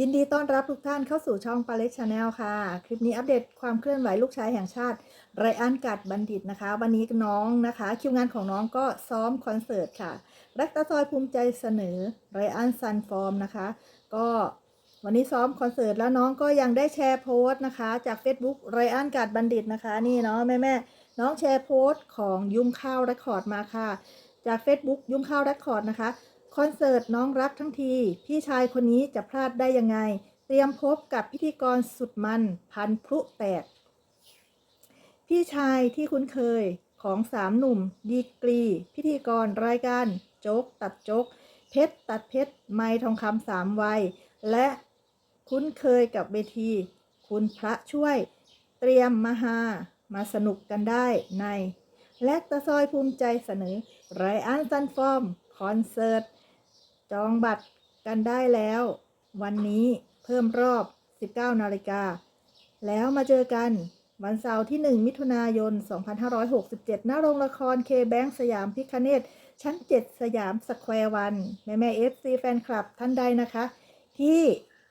ยินดีต้อนรับทุกท่านเข้าสู่ช่องปาเล็กชาแนลค่ะ คลิปนี้อัปเดตความเคลื่อนไหวลูกชายแห่งชาติไรอันกัดบัณฑิตนะคะ วันนี้น้องนะคะ คิวงานของน้องก็ซ้อมคอนเสิร์ตค่ะ รักตาซอยภูมิใจเสนอไรอันซันฟอร์มนะคะ ก็วันนี้ซ้อมคอนเสิร์ตแล้วน้องก็ยังได้แชร์โพสต์นะคะ จาก Facebook ไรอันกัดบัณฑิตนะคะ นี่เนาะแม่แม่น้องแชร์โพสต์ของยุ่มข้าวรคคอร์ดมาค่ะ จาก Facebook ยุ่มข้าวรคคอร์ดนะคะ คอนเสิร์ตน้องรักทั้งที พี่ชายคนนี้จะพลาดได้ยังไง เตรียมพบกับพิธีกรสุดมัน พันพลุแตก พี่ชายที่คุ้นเคยของสามหนุ่ม ดีกรี พิธีกรรายการโจ๊กตัดโจ๊กเพชรตัดเพชรไม้ทองคำสามวัย และคุ้นเคยกับเวที คุณพระช่วย เตรียมมาหามาสนุกกันได้ใน และตะซอยภูมิใจเสนอไรอันซันฟอร์ม คอนเสิร์ต จองบัตรกันได้แล้ว วันนี้เพิ่มรอบ 19 นาฬิกา แล้วมาเจอกันวันเสาร์ที่ 1 มิถุนายน 2567หน้าโรงละครเคแบงสยามพิคเนตชั้น 7 สยามสแควร์วัน แม่แม่เอฟซีแฟนคลับท่านใดนะคะ ที่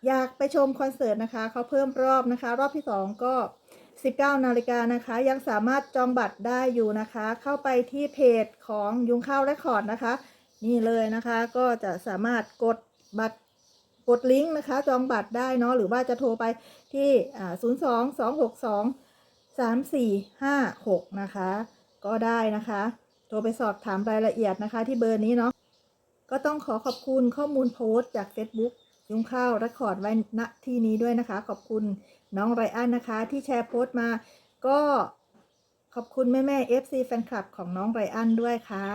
อยากไปชมคอนเสิร์ตนะคะ เขาเพิ่มรอบนะคะ รอบที่ 2 ก็ 19 นาฬิกานะคะ ยังสามารถจองบัตรได้อยู่นะคะ เข้าไปที่เพจของยุงข้าวเรคคอร์ดนะคะ นี่เลยนะคะก็จะสามารถกดบัตรกดลิงก์นะคะจองบัตรได้เนาะหรือว่าจะโทรไปที่ 0 2 2 6 2 3 4 5 6 นะคะ ก็ได้นะคะ โทรไปสอบถามรายละเอียดนะคะที่เบอร์นี้เนาะก็ต้องขอขอบคุณข้อมูลโพสต์จาก Facebook ยุงข้าวรคคอร์ดไว้ณที่นี้ด้วยนะคะ ขอบคุณน้องไรอันนะคะ ที่แชร์โพสต์มา ก็ขอบคุณแม่แม่ FC แฟนคลับของน้องไรอันด้วยค่ะ